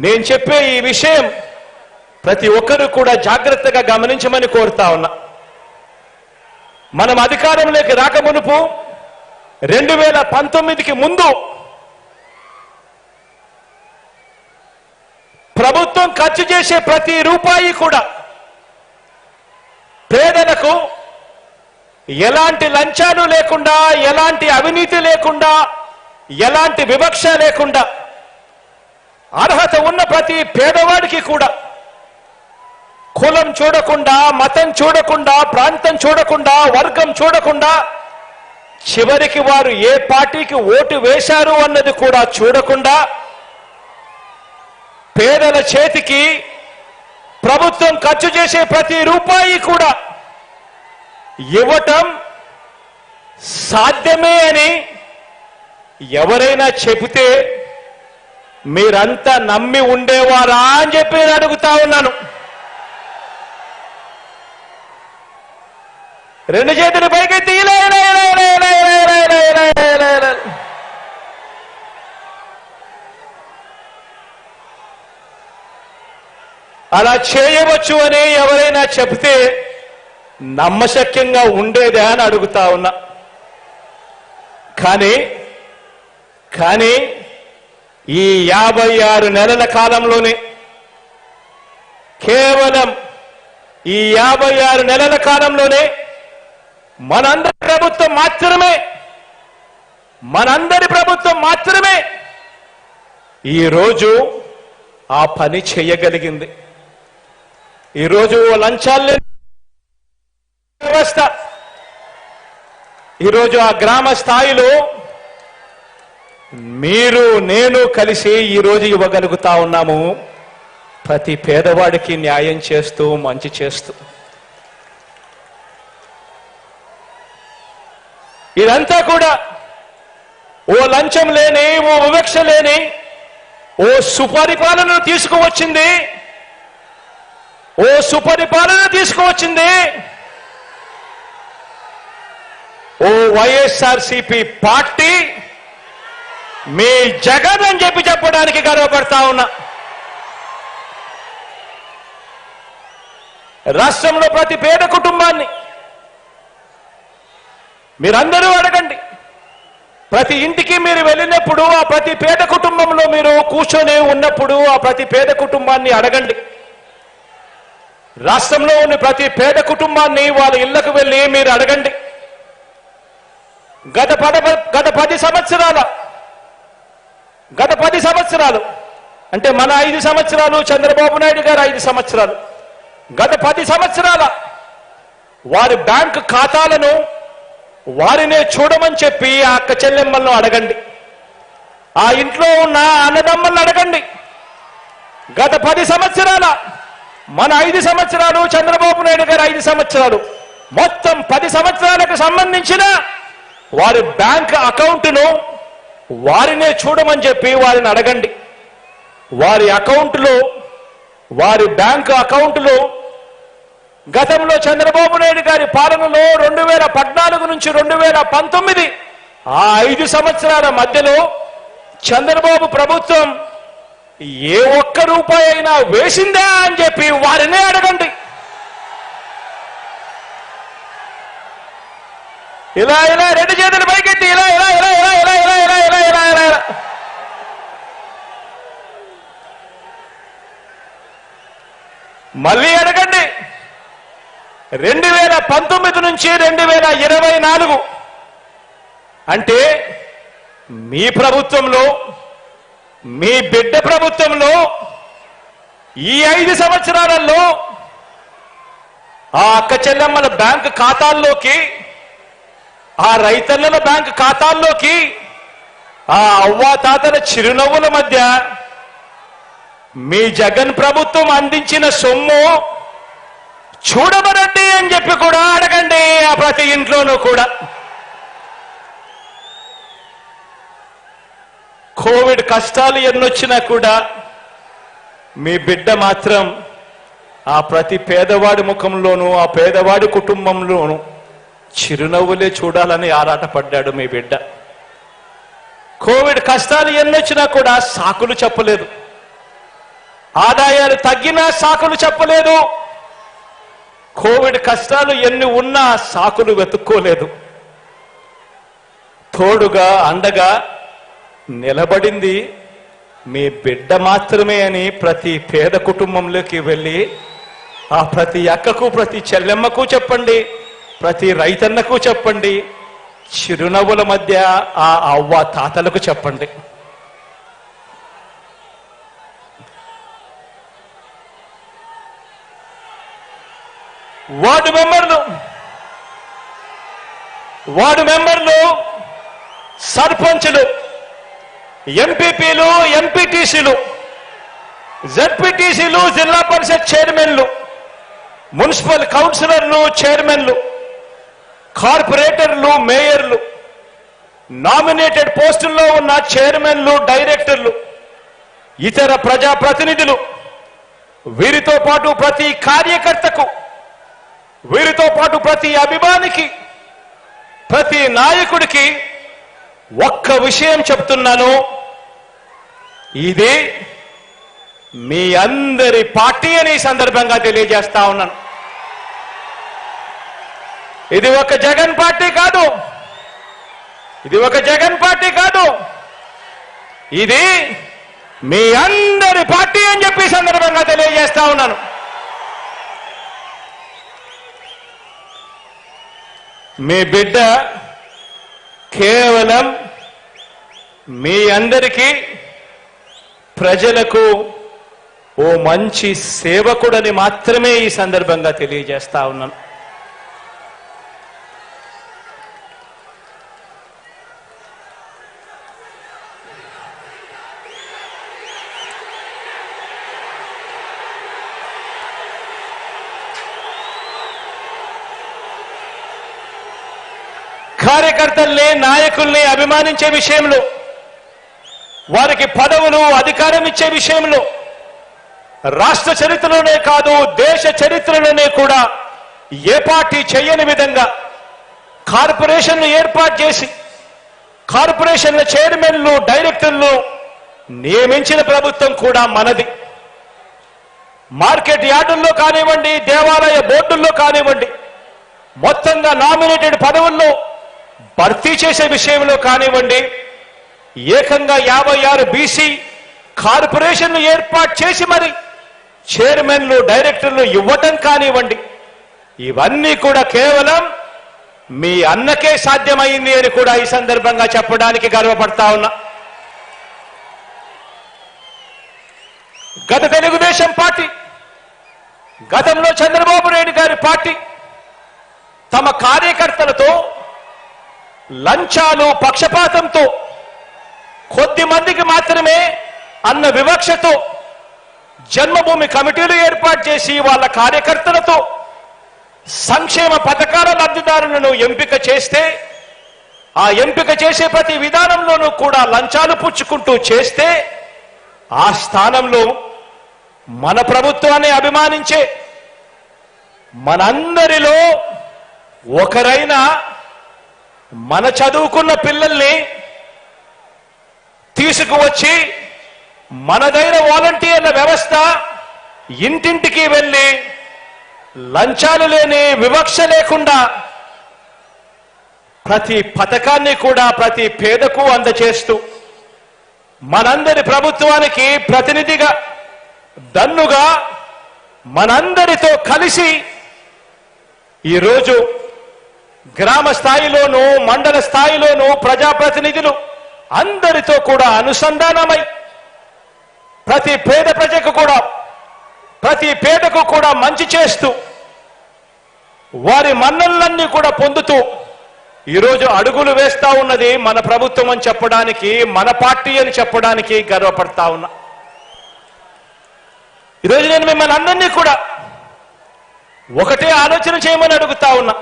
నేను చెప్పే ఈ విషయం ప్రతి ఒక్కరూ కూడా జాగ్రత్తగా గమనించమని కోరుతా ఉన్నా. మనం అధికారంలోకి రాకమునుపు రెండు వేల పంతొమ్మిదికి ముందు ప్రభుత్వం ఖర్చు చేసే ప్రతి రూపాయి కూడా పేదలకు ఎలాంటి లంచాలు లేకుండా ఎలాంటి అవినీతి లేకుండా ఎలాంటి వివక్ష లేకుండా అర్హత ఉన్న ప్రతి పేదవాడికి కూడా. కులం చూడకుండా మతం చూడకుండా ప్రాంతం చూడకుండా వర్గం చూడకుండా చివరికి వారు ఏ పార్టీకి ఓటు వేశారు అన్నది కూడా చూడకుండా పేదల చేతికి ప్రభుత్వం ఖర్చు చేసే ప్రతి రూపాయి కూడా ఇవ్వటం సాధ్యమే అని ఎవరైనా చెబితే మీరంతా నమ్మి ఉండేవారా అని చెప్పి నేను అడుగుతా ఉన్నాను రెండు చేతులు పైకి అలా చేయవచ్చు అని ఎవరైనా చెప్తే నమ్మశక్యంగా ఉండేదే అని అడుగుతా ఉన్నా కానీ కానీ ఈ యాభై ఆరు నెలల కాలంలోనే కేవలం ఈ యాభై ఆరు నెలల కాలంలోనే మనందరి ప్రభుత్వం మాత్రమే మనందరి ప్రభుత్వం మాత్రమే ఈరోజు ఆ పని చేయగలిగింది. ఈరోజు లంచాలు వ్యవస్థ. ఈరోజు ఆ గ్రామ స్థాయిలో మీరు నేను కలిసి ఈరోజు ఇవ్వగలుగుతా ఉన్నాము. ప్రతి పేదవాడికి న్యాయం చేస్తూ మంచి చేస్తూ. ఇదంతా కూడా ఓ లంచం లేని ఓ వివక్ష లేని ఓ సుపరిపాలన తీసుకువచ్చింది. ఓ సుపరిపాలన తీసుకువచ్చింది. ఓ వైఎస్ఆర్సిపి పార్టీ మీ జగన్ అని చెప్పి చెప్పడానికి గర్వపడతా ఉన్నా. రాష్ట్రంలో ప్రతి పేద కుటుంబాన్ని మీరందరూ అడగండి. ప్రతి ఇంటికి మీరు వెళ్ళినప్పుడు ఆ ప్రతి పేద కుటుంబంలో మీరు కూర్చొని ఉన్నప్పుడు ఆ ప్రతి పేద కుటుంబాన్ని అడగండి. రాష్ట్రంలో ఉన్న ప్రతి పేద కుటుంబాన్ని వాళ్ళ ఇళ్ళకు వెళ్ళి మీరు అడగండి. గత పద గత పది సంవత్సరాల గత పది సంవత్సరాలు అంటే మన ఐదు సంవత్సరాలు చంద్రబాబు నాయుడు గారు ఐదు సంవత్సరాలు. గత పది సంవత్సరాల వారి బ్యాంకు ఖాతాలను వారినే చూడమని చెప్పి ఆ అక్క చెల్లెమ్మలను అడగండి. ఆ ఇంట్లో ఉన్న అన్నదమ్మలను అడగండి. గత పది సంవత్సరాల మన ఐదు సంవత్సరాలు చంద్రబాబు నాయుడు గారు ఐదు సంవత్సరాలు. మొత్తం పది సంవత్సరాలకు సంబంధించిన వారి బ్యాంక్ అకౌంట్ను వారినే చూడమని చెప్పి వారిని అడగండి. వారి అకౌంట్లో వారి బ్యాంకు అకౌంట్లో గతంలో చంద్రబాబు నాయుడు గారి పాలనలో రెండు వేల పద్నాలుగు నుంచి రెండు వేల పంతొమ్మిది ఆ ఐదు సంవత్సరాల మధ్యలో చంద్రబాబు ప్రభుత్వం ఏ ఒక్క రూపాయి అయినా వేసిందా అని చెప్పి వారినే అడగండి. ఇలా ఇలా రెండు చేతులు పైకెత్తి ఇలా ఇలా ఇలా ఇలా ఇలా మళ్ళీ అడగండి. రెండు వేల పంతొమ్మిది నుంచి రెండు వేల ఇరవై నాలుగు. అంటే మీ ప్రభుత్వంలో మీ బిడ్డ ప్రభుత్వంలో ఈ ఐదు సంవత్సరాలలో ఆ అక్క చెల్లెమ్మల బ్యాంక్ ఖాతాల్లోకి ఆ రైతన్నల బ్యాంక్ ఖాతాల్లోకి ఆ అవ్వాతాతల చిరునవ్వుల మధ్య మీ జగన్ ప్రభుత్వం అందించిన సొమ్ము చూడబడండి అని చెప్పి కూడా అడగండి ఆ ప్రతి ఇంట్లోనూ కూడా. కోవిడ్ కష్టాలు ఎన్నొచ్చినా కూడా మీ బిడ్డ మాత్రం ఆ ప్రతి పేదవాడి ముఖంలోనూ ఆ పేదవాడి కుటుంబంలోనూ చిరునవ్వులే చూడాలని ఆరాటపడ్డాడు మీ బిడ్డ. కోవిడ్ కష్టాలు ఎన్నొచ్చినా కూడా సాకులు చెప్పలేదు. ఆదాయాలు తగ్గినా సాకులు చెప్పలేదు. కోవిడ్ కష్టాలు ఎన్ని ఉన్నా సాకులు వెతుక్కోలేదు. తోడుగా అండగా నిలబడింది మీ బిడ్డ మాత్రమే అని ప్రతి పేద కుటుంబంలోకి వెళ్ళి ఆ ప్రతి అక్కకు ప్రతి చెల్లెమ్మకు చెప్పండి ప్రతి రైతన్నకు చెప్పండి చిరునవ్వుల మధ్య ఆ అవ్వ తాతలకు చెప్పండి. వార్డు మెంబర్లు వార్డు మెంబర్లు సర్పంచ్లు ఎంపీపీలు ఎంపీటీసీలు జడ్పీటీసీలు జిల్లా పరిషత్ చైర్మన్లు మున్సిపల్ కౌన్సిలర్లు చైర్మన్లు కార్పొరేటర్లు మేయర్లు నామినేటెడ్ పోస్టుల్లో ఉన్న చైర్మన్లు డైరెక్టర్లు ఇతర ప్రజాప్రతినిధులు వీరితో పాటు ప్రతి కార్యకర్తకు వీరితో పాటు ప్రతి అభిమానికి ప్రతి నాయకుడికి ఒక్క విషయం చెప్తున్నాను. ఇది మీ అందరి పార్టీ అని సందర్భంగా తెలియజేస్తా ఉన్నాను. ఇది ఒక జగన్ పార్టీ కాదు. ఇది ఒక జగన్ పార్టీ కాదు. ఇది మీ అందరి పార్టీ అని చెప్పి సందర్భంగా తెలియజేస్తా ఉన్నాను. మీ బిడ్డ కేవలం మీ అందరికీ ప్రజలకు ఓ మంచి సేవకుడని మాత్రమే ఈ సందర్భంగా తెలియజేస్తా ఉన్నాను. కార్యకర్తల్ని నాయకుల్ని అభిమానించే విషయంలో వారికి పదవులు అధికారం ఇచ్చే విషయంలో రాష్ట్ర చరిత్రలోనే కాదు దేశ చరిత్రలోనే కూడా ఏ పార్టీ చేయని విధంగా కార్పొరేషన్లు ఏర్పాటు చేసి కార్పొరేషన్ల చైర్మన్లు డైరెక్టర్లు నియమించిన ప్రభుత్వం కూడా మనది. మార్కెట్ యార్డుల్లో కానివ్వండి దేవాలయ బోర్డుల్లో కానివ్వండి మొత్తంగా నామినేటెడ్ పదవుల్లో భర్తీ చేసే విషయంలో కానివ్వండి ఏకంగా యాభై ఆరు బీసీ కార్పొరేషన్లు ఏర్పాటు చేసి మరి చైర్మన్లు డైరెక్టర్లు ఇవ్వటం కానివ్వండి ఇవన్నీ కూడా కేవలం మీ అన్నకే సాధ్యమైంది అని కూడా ఈ సందర్భంగా చెప్పడానికి గర్వపడతా ఉన్నా. గత తెలుగుదేశం పార్టీ గతంలో చంద్రబాబు నాయుడు గారి పార్టీ తమ కార్యకర్తలతో లంచాలు పక్షపాతంతో కొద్ది మందికి మాత్రమే అన్న వివక్షతో జన్మభూమి కమిటీలు ఏర్పాటు చేసి వాళ్ళ కార్యకర్తలతో సంక్షేమ పథకాల లబ్ధిదారులను ఎంపిక చేస్తే ఆ ఎంపిక చేసే ప్రతి విధానంలోనూ కూడా లంచాలు పుచ్చుకుంటూ చేస్తే ఆ స్థానంలో మన ప్రభుత్వాన్ని అభిమానించే మనందరిలో ఒకరైన మన చదువుకున్న పిల్లల్ని తీసుకువచ్చి మనదైన వాలంటీర్ల వ్యవస్థ ఇంటింటికి వెళ్ళి లంచాలు లేని వివక్ష లేకుండా ప్రతి పథకాన్ని కూడా ప్రతి పేదకు అందచేస్తూ మనందరి ప్రభుత్వానికి ప్రతినిధిగా దన్నుగా మనందరితో కలిసి ఈరోజు గ్రామ స్థాయిలోనూ మండల స్థాయిలోనూ ప్రజాప్రతినిధులు అందరితో కూడా అనుసంధానమై ప్రతి పేద ప్రజకు కూడా ప్రతి పేదకు కూడా మంచి చేస్తూ వారి మన్నలన్నీ కూడా పొందుతూ ఈరోజు అడుగులు వేస్తా ఉన్నది మన ప్రభుత్వం అని చెప్పడానికి మన పార్టీ అని చెప్పడానికి గర్వపడతా ఉన్నా. ఈరోజు నేను మిమ్మల్ని అందరినీ కూడా ఒకటే ఆలోచన చేయమని అడుగుతా ఉన్నా.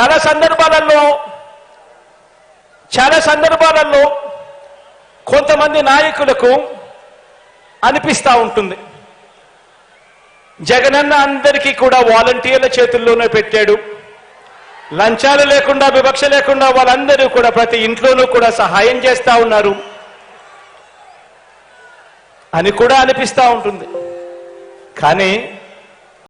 చాలా సందర్భాలలో చాలా సందర్భాలలో కొంతమంది నాయకులకు అనిపిస్తూ ఉంటుంది. జగనన్న అందరికీ కూడా వాలంటీర్ల చేతుల్లోనే పెట్టాడు. లంచాలు లేకుండా వివక్ష లేకుండా వాళ్ళందరూ కూడా ప్రతి ఇంట్లోనూ కూడా సహాయం చేస్తూ ఉన్నారు. అని కూడా అనిపిస్తూ ఉంటుంది. కానీ